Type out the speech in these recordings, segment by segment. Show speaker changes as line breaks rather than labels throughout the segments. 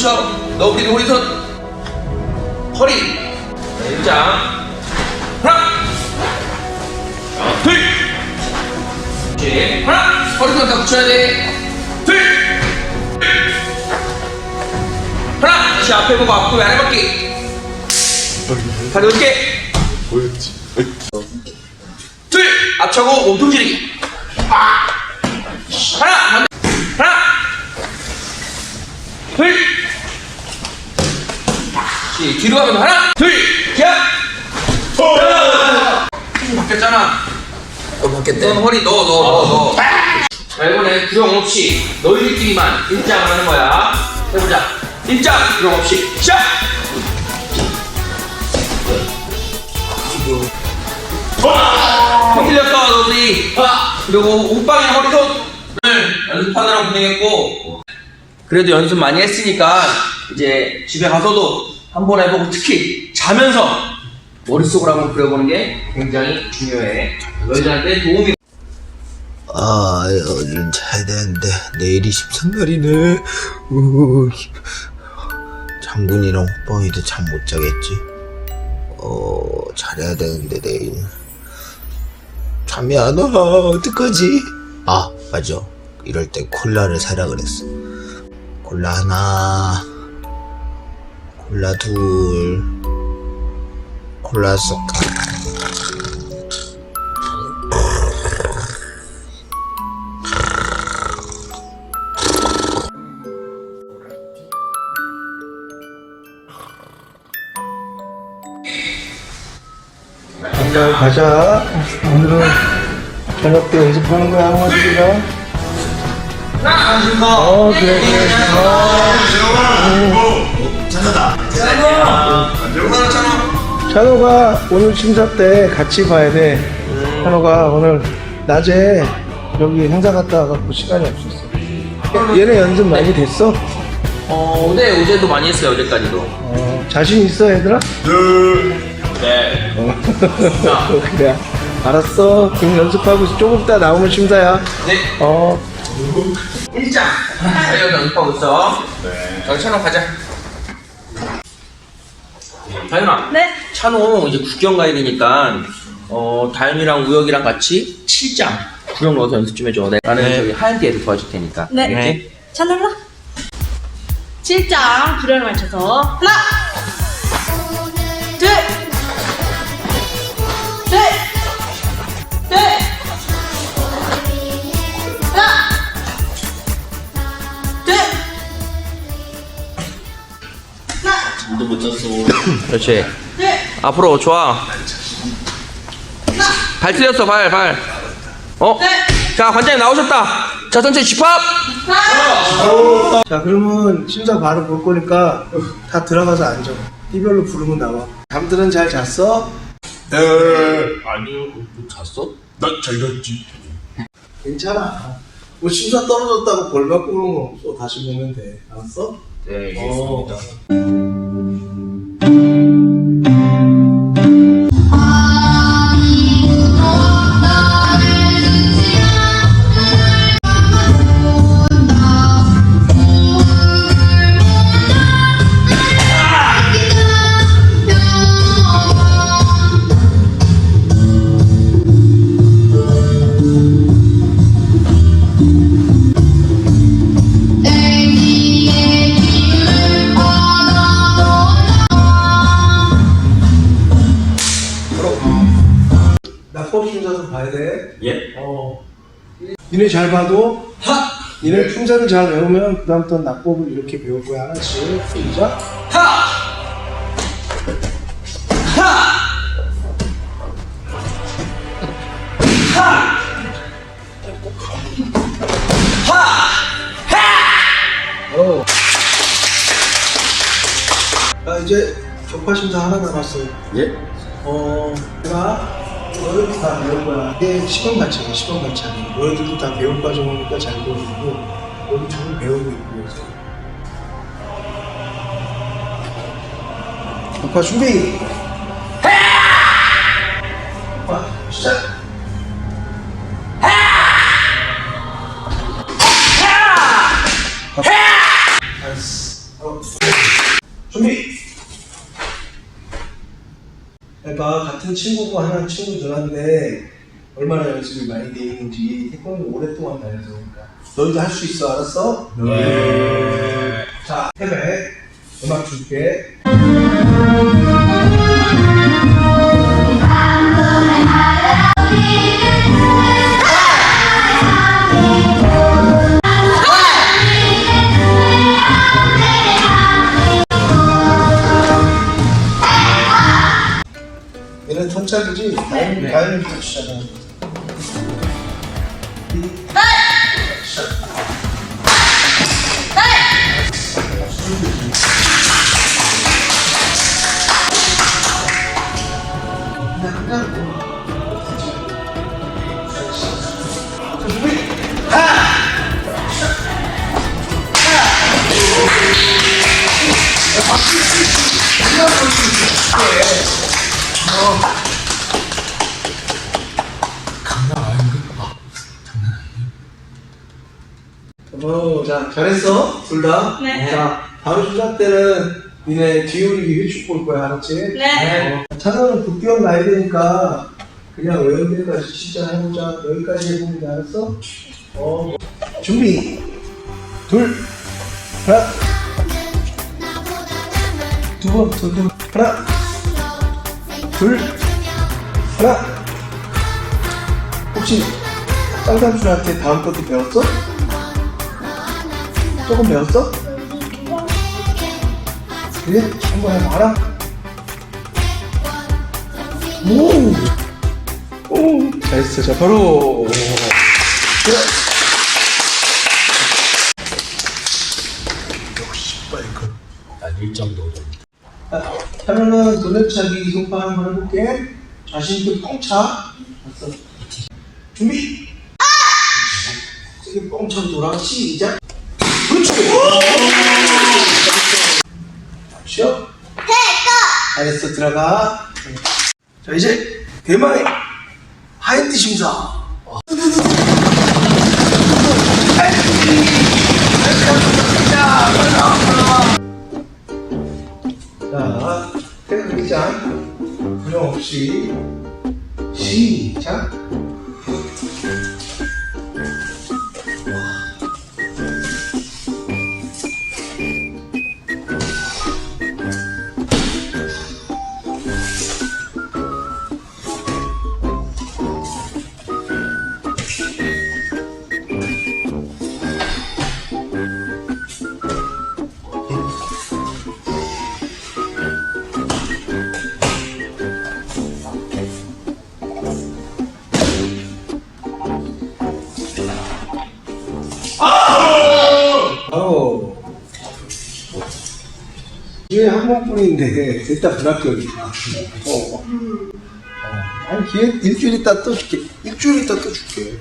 허리손 붙여 너 우리 허리손. 허리. 자, 일장 하나. 둘. 그렇지 하나. 허리손 다 붙여야 돼둘. 하나. 다시 앞에 보고 앞으로 아래 바퀴 다리 어깨
뭐였지?
둘. 앞차고 몸통 지르기. 아! 하나. 하나. 둘 그렇지. 뒤로 가면 하나 둘 기합 힘 바뀌었잖아. 너 바뀌었대. 넌 허리 넣어 넣어 넣어 넣어. 자 이번에 구령 없이 너희들끼리만 일장을 하는 거야. 해보자. 일장! 구령 없이. 시작! 형 틀렸어 너희 그리고 옷방에 허리손을 연습하느라 고생했고. 그래도 연습 많이 했으니까 이제 집에 가서도 한번 해보고 특히 자면서 머릿속으로 한번 그려보는 게 굉장히 중요해 너희들한테 도움이
아, 얼른 자야 되는데 내일이 13날이네. 우, 장군이랑 호빵이도 잠 못 자겠지. 어, 잘해야 되는데 내일 잠이 안 와. 어떡하지? 아, 맞아. 이럴 때 콜라를 사라 그랬어. 콜라 하나, 콜라 둘, 콜라 쏙.
일단 가자. 오늘은 저녁 때 연습하는 거야, 할머니가. 어, 그래, 그래. 찬호가 오늘 심사 때 같이 봐야 돼. 찬호가 오늘 낮에 여기 행사 갔다 와갖고 시간이 없었어. 얘네 연습 많이 됐어?
어 어제 어제도 많이 했어요 어제까지도
어, 자신 있어, 얘들아?
네
어. 그래. 알았어. 그럼 연습하고 있어. 조금 이따 나오면 심사야.
네.
어.
일장 자기가 연습하고 있어 네 저기 찬호 가자 다현아
네.
찬호 이제 구경 가야 되니까 어 다현이랑 우혁이랑 같이 7장 구경 넣어서 연습 좀 해줘 나는 저기 하얀 띠에서 도와줄 테니까
네.
알겠지?
찬올라. 7장 불연을 맞춰서 하나 하나,
그렇지
둘,
앞으로 좋아 발 틀렸어 발 발 어? 자 관장님 나오셨다 자 전체 집합
자 그러면 심사 바로 볼 거니까 다 들어가서 앉아 띠별로 부르면 나와 잠들은 잘 잤어?
네. 아니요. 너 잤어? 난잘 잤지.
괜찮아 뭐 심사 떨어졌다고 벌 받고 그런 거 없어 다시 보면 돼 알았어?
네
어. 낙법 잘 봐도 니네 품사를 잘 외우면 그 다음부터 낙법을 이렇게 배울 거야 하나씩 시작 어. 자 이제 격파 심사 하나 남았어.
예?
어, 내가 너희들 다 배울 거야. 이게 시범 관찰이야, 시범 관찰이. 너희들도 다 배울 과정이니까 잘 보이고, 여기 지금 배우고 있고, 요새. 격파 준비! 친구고 하나 친구 누나인데 얼마나 연습이 많이 돼 있는지 태권도 오랫동안 다녀서 그러니까 너희도 할 수 있어 알았어? 네. 자 해배 음악 줄게. 얘는 턴짝이 자, 잘했어, 둘 다.
네.
자, 다음 주작 때는 니네 뒤우리기 회축 볼 거야, 알았지?
네.
어, 차선은 급기업 나야 되니까 그냥 외운 데까지 진짜 해보자. 여기까지 해보면 돼, 알았어? 어, 준비. 둘, 하나. 두 번, 두 번. 하나. 둘, 하나. 혹시 쌍삼촌한테 다음 것도 배웠어? 조금 배웠어? 그래? 한번 해봐라. 오! 오! 잘했어. 자, 바로. 그래.
난 1점도
자, 하루는 도네차기 손파 한번 해볼게. 자신있게 뻥차. 봤어. 준비! 세게 뻥차 돌아. 시작! 그렇지! 쉬어. 잘했어. 들어가. 자, 이제 대망의 하이트 심사. 자, 태극기장 부정 없이 시작. 번뿐인데 일단 불합격이다. 어. 어. 아니 기회 일주일 있다 또 줄게. 일주일 있다 또 줄게.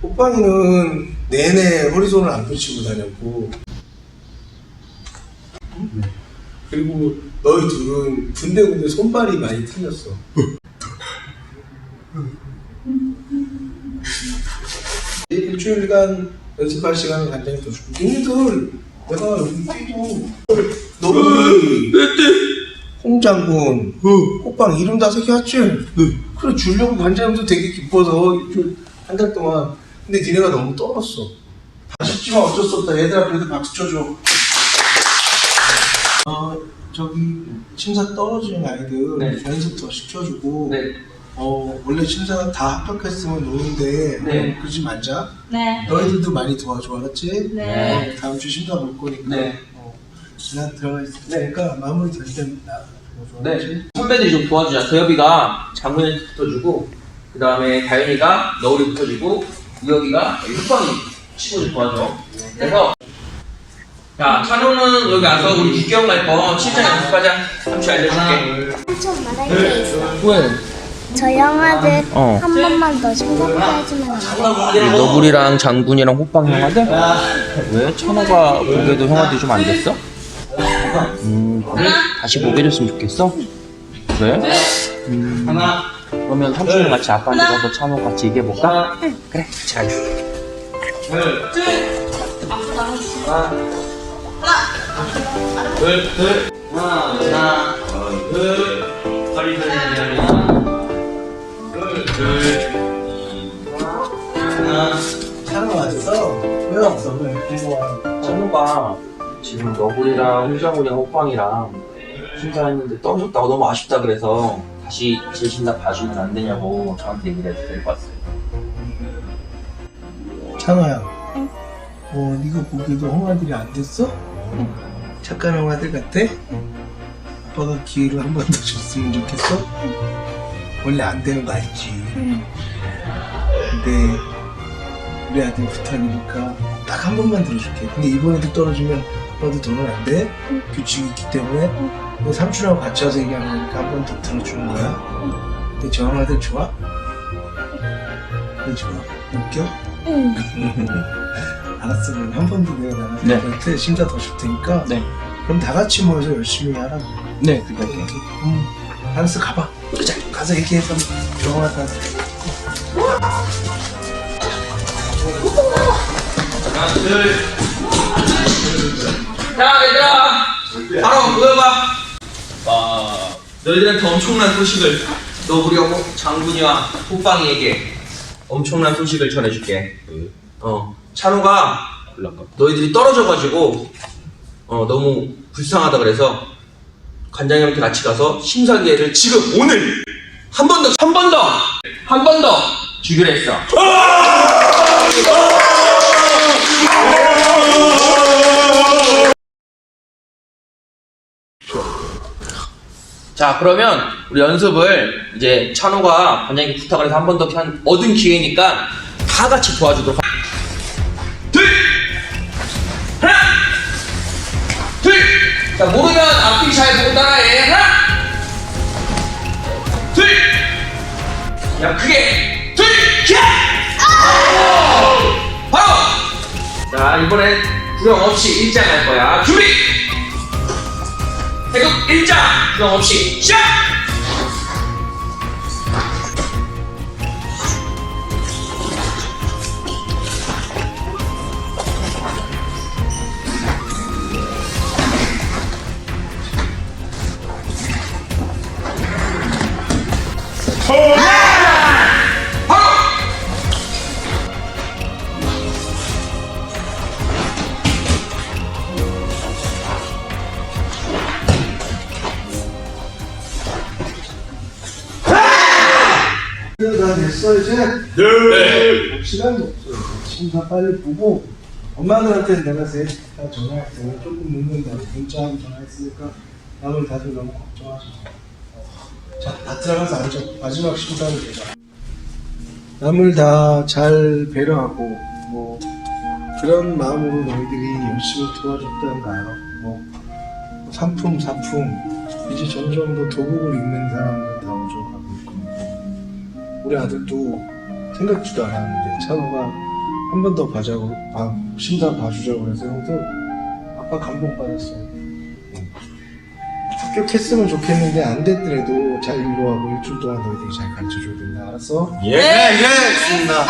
오빠는 내내 허리손을 안 붙이고 다녔고 그리고 너희 둘은 군데군데 손발이 많이 틀렸어. 일주일간 연습할 시간을 간장히 더 주고 니네들 내가 여기 뛰고 너는 홍장군 호빵 이름 다 새겨왔지? 그래 주려고 관장님도 되게 기뻐서 한 달 동안 근데 니네가 너무 떨었어 아쉽지만 어쩔 수 없다 얘들아 그래도 박수 쳐줘 어 저기 심사 떨어지는 아이들
네.
연습 더 시켜주고
네.
어 원래 심사 다 합격했으면 노는데
네.
그러지 말자
네.
너희들도 많이 도와줘 알았지?
네.
어, 다음 주 심사 볼 거니까
네.
어, 나 들어가 있을 테니까 마무리 될 알았지?
네. 선배들이 좀 도와주자. 대엽이가 장문에 붙어주고, 그 다음에 다현이가 너울이 붙어주고, 이혁이가 후방이 치고 좀 도와줘. 그래서, 자, 찬호는 여기 와서 우리 국경 갈거 실전 연습하자. 삼촌 알려줄게.
좀 말할 게 있어.
왜?
저 영화들
어.
한 번만 더 생각해주면 안 돼?
너구리랑 장군이랑 호빵 형아들? 왜? 찬호가 보기에도 형아들이 좀 안 됐어? 음, 그래? 다시 보게 해줬으면 좋겠어? 그래? 음, 그러면 삼촌이랑 같이 아빠한테 가서 찬호 같이 얘기해볼까? 그래, 잘. 하나, 둘, 하나, 둘, 하나, 둘, 허리 돌리면 둘 하나
찬우 왔어? 왜 없어? 왜
찬우가 지금 너구리랑 홍장군이랑 호빵이랑 심사했는데 떨어졌다고 너무 아쉽다 그래서 다시 재심사 봐주면 안 되냐고 저한테 얘기를 해서 데리고 왔어요
찬우야 어 네가 보기에도 홍아들이 안 됐어? 착한 홍아들 같아? 아빠가 기회를 한 번 더 줬으면 좋겠어? 원래 안 되는 거 알지? 근데 우리 아들 부탁이니까 딱 한 번만 들어줄게 근데 이번에도 떨어지면 아빠도 돈은 안 돼? 규칙이 있기 때문에 너 삼촌하고 같이 와서 얘기하는 거니까 한 번 더 들어주는 거야 근데 저 형아들 좋아? 왜 좋아? 웃겨?
응.
알았어 그럼 한 번 더 내가 나한테
네.
심사 더 줄 테니까
네.
그럼 다 같이 모여서 열심히 하라고
네
이렇게 음, 알았어 가봐 자 가서 얘기해서 병원하다
하나 둘 자, 얘들아! 바로 모여봐! 아, 너희들한테 엄청난 소식을 너구리 호 장군이와 호빵이에게 엄청난 소식을 전해줄게. 어, 찬호가 너희들이 떨어져가지고 어, 너무 불쌍하다 그래서 관장님한테 같이 가서 심사 기회를 지금 오늘 한 번 더, 한 번 더, 한 번 더 주기로 했어. 자 그러면 우리 연습을 이제 찬호가 관장님께 부탁을 해서 한 번 더 얻은 기회니까 다 같이 도와주도록 하... 둘 하나. 둘자 모르면 앞뒤 잘 보고 따라해. 하나. 둘야 크게. 둘 바로. 자 이번엔 구령 없이 일장 할 거야. 준비 태극 일장 구령 없이 시작
심사 빨리 보고 엄마들한테 내가 전화할 테니 조금 늦는다고 문자하고 전화했으니까 남을 다들 너무 걱정하지 마. 자, 다 들어가서 앉아. 마지막 심사는 내가. 남을 다 잘 배려하고 뭐 그런 마음으로 너희들이 열심히 도와줬다는 거요. 뭐 상품, 사품 이제 점점 더 도복을 입는 사람들 다 오져가고 있고 우리 아들도 생각지도 않았는데 찬호가 한 번 더 봐자고 봐, 심사 봐주자고 그래서 형들 아빠 감동받았어 합격했으면 좋겠는데 안 됐더라도 잘 인도하고 일주일 동안 너희들이 잘 가르쳐줘야 된다. 알았어?
예, 예, 알겠습니다.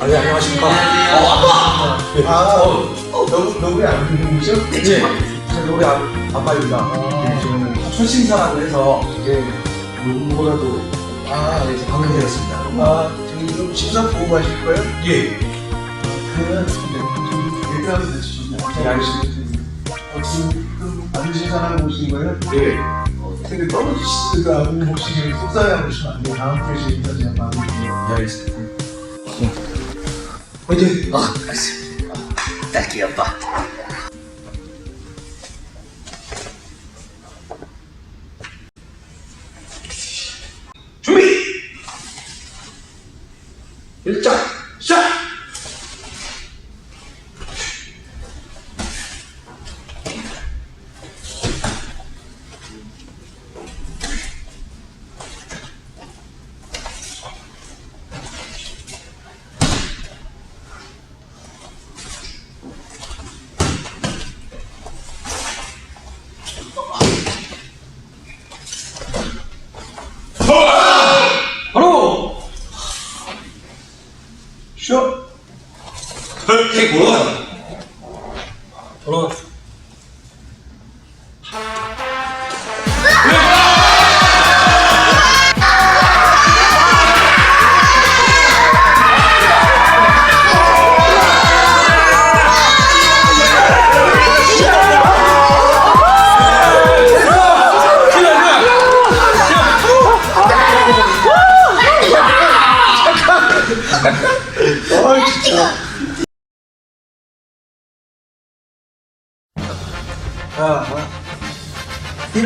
아니 안녕하십니까. 아, 너무 너무 안 들리시죠? 네. 저 노래 아, 아빠입니다. 네, 저는 첫신사라고 해서 이제 누구보다도 아, 네, 방금 되었습니다. 아, 저기 좀 심사 보고 가실 거예요? 예. 그러면. 네, 알겠습니다. 어, 지금 아들 신사라고 오신 거예요? 예. 어, 근데 떨어지시다가 혹시 속상해 보시면 안 돼요. 다음 주에 인사 제가 마음드릴게요. 네, 알겠습니다. 화이팅!
어 알았어 딸기 아빠 1점 Şey, Sicuro?
Pronto.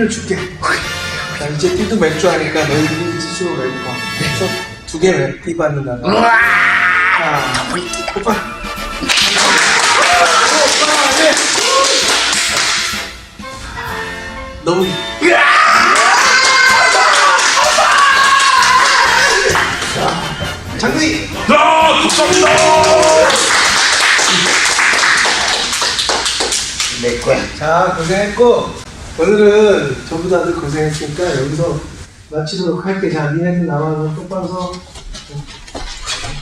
띠를 줄게. 자, 이제 띠도 맥주 하니까 너희들이 스스로 맥주 봐. 맥주 두개 맥띠 받는다. 자, 오빠. 오빠, 네. 너무. 자, 장군이.
야, 감사합니다.
내 거야. 자, 고생했고, 오늘은 전부 다들 고생했으니까 여기서 마치도록 할게. 자, 니네들 나와서 똑바로 서.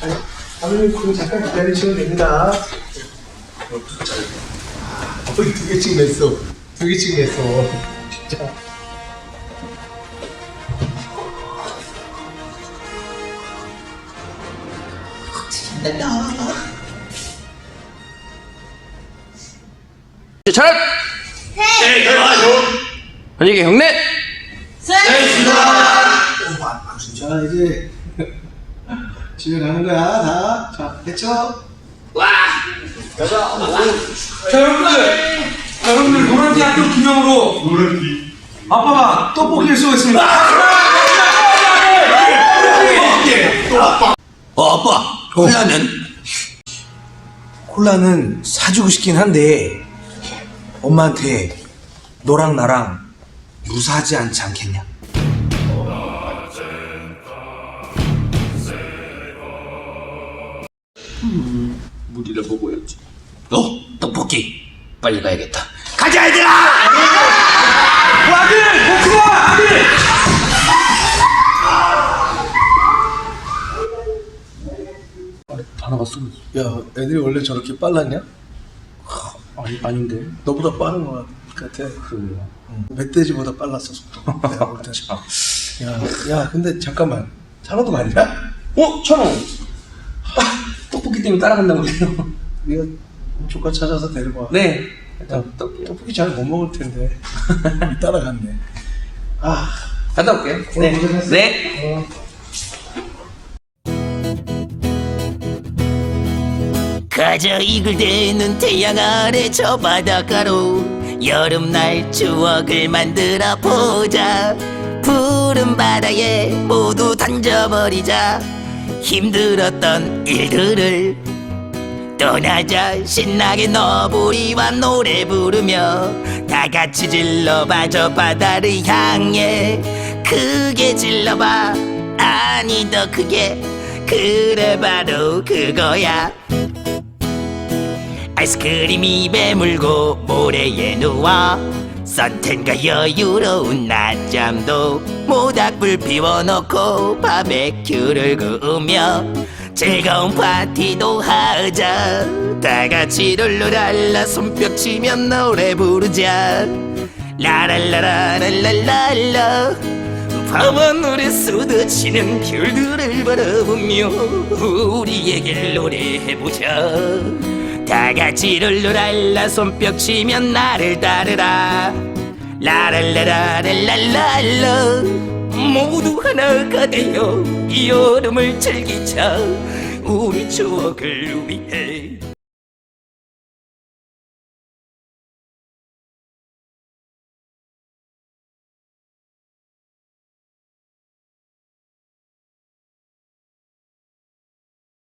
아니, 아버님, 그거 잠깐 기다리시면 됩니다. 어, 두 개씩 냈어. 두 개씩 냈어. 진짜.
차 렷! 현익의 경례!
자, 이제 집에 가는 거야. 다. 자, 됐죠?
자 여러분들 자 여러분들 노란띠 학교 기념으로
노란띠.
아빠가 떡볶이를 쏘겠습니다.
어 아빠 콜라는?
콜라는 사주고 싶긴 한데 엄마한테 너랑 나랑 무사하지 않지 않겠냐?
무리를 보고였지 어? 떡볶이 빨리 가야겠다 가자 얘들아! 하나가 쏘
야, 애들이 원래 저렇게 빨랐냐? 아니, 아닌데. 너보다 빠른 것 같아.
그래요
응. 멧돼지보다 빨랐어, 속도. 내가 볼 때는. 야, 야, 근데 잠깐만. 찬호도 말이야?
어? 천호
떡볶이 때문에 따라간다고 해요
네가 조카 찾아서 데리고 와.
네
야, 떡, 떡볶이 잘 못 먹을 텐데. 따라갔네. 아,
갔다 올게요
오늘 고생했어.
네
어.
가자 이글대는 태양 아래 저 바닷가로 여름날 추억을 만들어 보자. 푸른 바다에 모두 던져버리자. 힘들었던 일들을 떠나자. 신나게 너부리와 노래 부르며 다 같이 질러봐. 저 바다를 향해. 크게 질러봐. 아니 더 크게. 그래 바로 그거야 아이스크림 입에 물고 모래에 누워 선탠과 여유로운 낮잠도 모닥불 피워놓고 바베큐를 구우며 즐거운 파티도 하자. 다 같이 룰루랄라 손뼉 치며 노래 부르자. 라랄라라랄랄랄라. 밤하늘에 쏟아지는 별들을 바라보며 우리에게 노래해보자 다 같이 룰루랄라 손뼉 치며 나를 따르라. 라랄라라랄랄랄라. 모두 하나가 되어 이 여름을 즐기자. 우리 추억을 위해